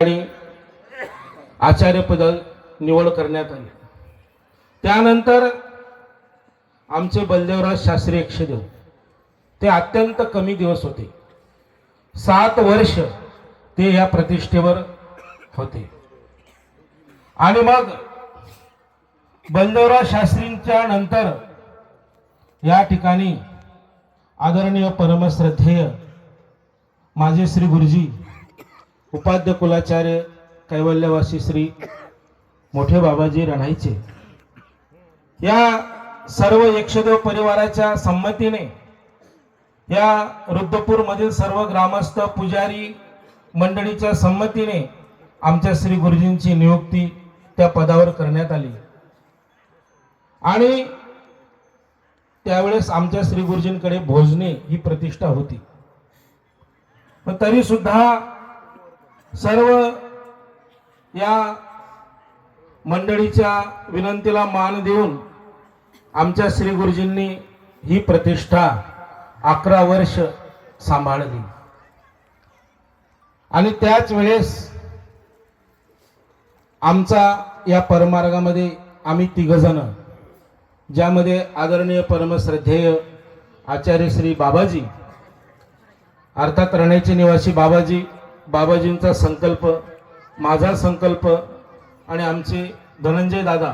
आणि आचार्यपद निवड करण्यात आली. त्यानंतर आमचे बलदेवराज शास्त्री यक्षदेव ते अत्यंत कमी दिवस होते. सात वर्ष ते या प्रतिष्ठेवर होते. आणि मग बलदेवराज शास्त्रींच्या नंतर या ठिकाणी आदरणीय परमश्रद्धेय माझे श्री गुरुजी उपाध्य कुलाचार्य कैवल्यवासी श्री मोठे बाबाजी रणाईचे. या सर्व यक्षदेव परिवाराच्या संमतीने या रुद्रपूरमधील सर्व ग्रामस्थ पुजारी मंडळीच्या संमतीने आमच्या श्री गुरुजींची नियुक्ती त्या पदावर करण्यात आली. आणि त्यावेळेस आमच्या श्री गुरुजींकडे भोजने ही प्रतिष्ठा होती. पण तरी सुद्धा सर्व या मंडळीच्या विनंतीला मान देऊन आमच्या श्री गुरुजींनी ही प्रतिष्ठा अकरा वर्ष सांभाळली. आणि त्याच वेळेस आमचा या परमार्गामध्ये आम्ही तिघजणं ज्यामध्ये आदरणीय परमश्रद्धेय आचार्य श्री बाबाजी अर्थात रण्याचे निवासी बाबाजी बाबाजींचा संकल्प माझा संकल्प आणि आमचे धनंजय दादा